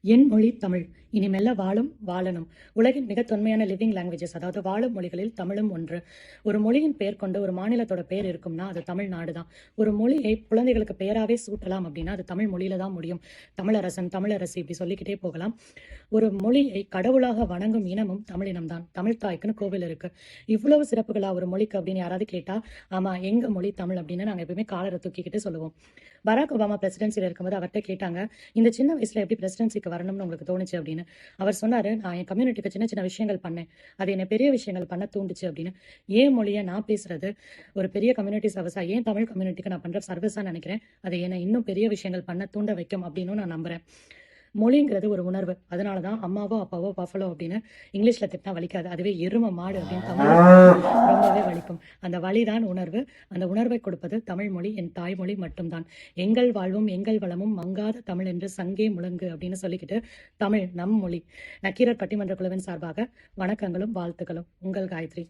என் மொழி தமிழ். இனிமெல்ல வாழும் வாழணும். உலகின் மிக தொன்மையான லிவிங் லாங்குவேஜஸ் அதாவது வாழும் மொழிகளில் தமிழும் ஒன்று. ஒரு மொழியின் பெயர் கொண்டு ஒரு மாநிலத்தோட பெயர் இருக்கும்னா அது தமிழ்நாடு தான் ஒரு மொழியை குழந்தைகளுக்கு பெயராகவே சூட்டலாம் அப்படின்னா அது தமிழ் மொழியில தான் முடியும். தமிழரசன் தமிழரசி இப்படி சொல்லிக்கிட்டே போகலாம். ஒரு மொழியை கடவுளாக வணங்கும் இனமும் தமிழினம் தான் தமிழ் தாய்க்குன்னு கோவில் இருக்கு. இவ்வளவு சிறப்புகளா ஒரு மொழிக்கு அப்படின்னு யாராவது கேட்டா ஆமா எங்க மொழி தமிழ் அப்படின்னு நாங்க எப்பவுமே காலரை தூக்கிக்கிட்டு சொல்லுவோம். பராக் ஒபாமா பிரசிடென்சியில் இருக்கும்போது அவர்கிட்ட கேட்டாங்க இந்த சின்ன வயசுல எப்படி பிரசிடென்சிக்கு வரணும்னு உங்களுக்கு தோணுச்சு அப்படின்னு அவர் சொன்னாரு நான் என் கம்யூனிட்டிக்கு சின்ன சின்ன விஷயங்கள் பண்ணேன். அது என்னை பெரிய விஷயங்கள் பண்ண தூண்டுச்சு அப்படின்னு. ஏன் மொழியை நான் பேசுறது? ஒரு பெரிய கம்யூனிட்டி சர்வீஸா ஏன் தமிழ் கம்யூனிட்டிக்கு நான் பண்ற சர்வீஸா நினைக்கிறேன்? அது என்னை இன்னும் பெரிய விஷயங்கள் பண்ண தூண்ட வைக்கும் அப்படின்னு நான் நம்புறேன். மொழிங்கிறது ஒரு உணர்வு. அதனால தான் அம்மாவோ அப்பாவோ பஃபலோ அப்படின்னு இங்கிலீஷ்ல திட்டினா வலிக்காது. அதுவே எரும மாடு அப்படின்னு தமிழ் ரொம்பவே வலிக்கும். அந்த வலிதான் உணர்வு. அந்த உணர்வை கொடுப்பது தமிழ் மொழி என் தாய்மொழி மட்டும்தான். எங்கள் வாழ்வும் எங்கள் வளமும் மங்காத தமிழ் என்று சங்கே முழங்கு அப்படின்னு சொல்லிக்கிட்டு தமிழ் நம் மொழி. நக்கீரர் பட்டிமன்ற குழுவின் சார்பாக வணக்கங்களும் வாழ்த்துக்களும். உங்கள் காயத்ரி.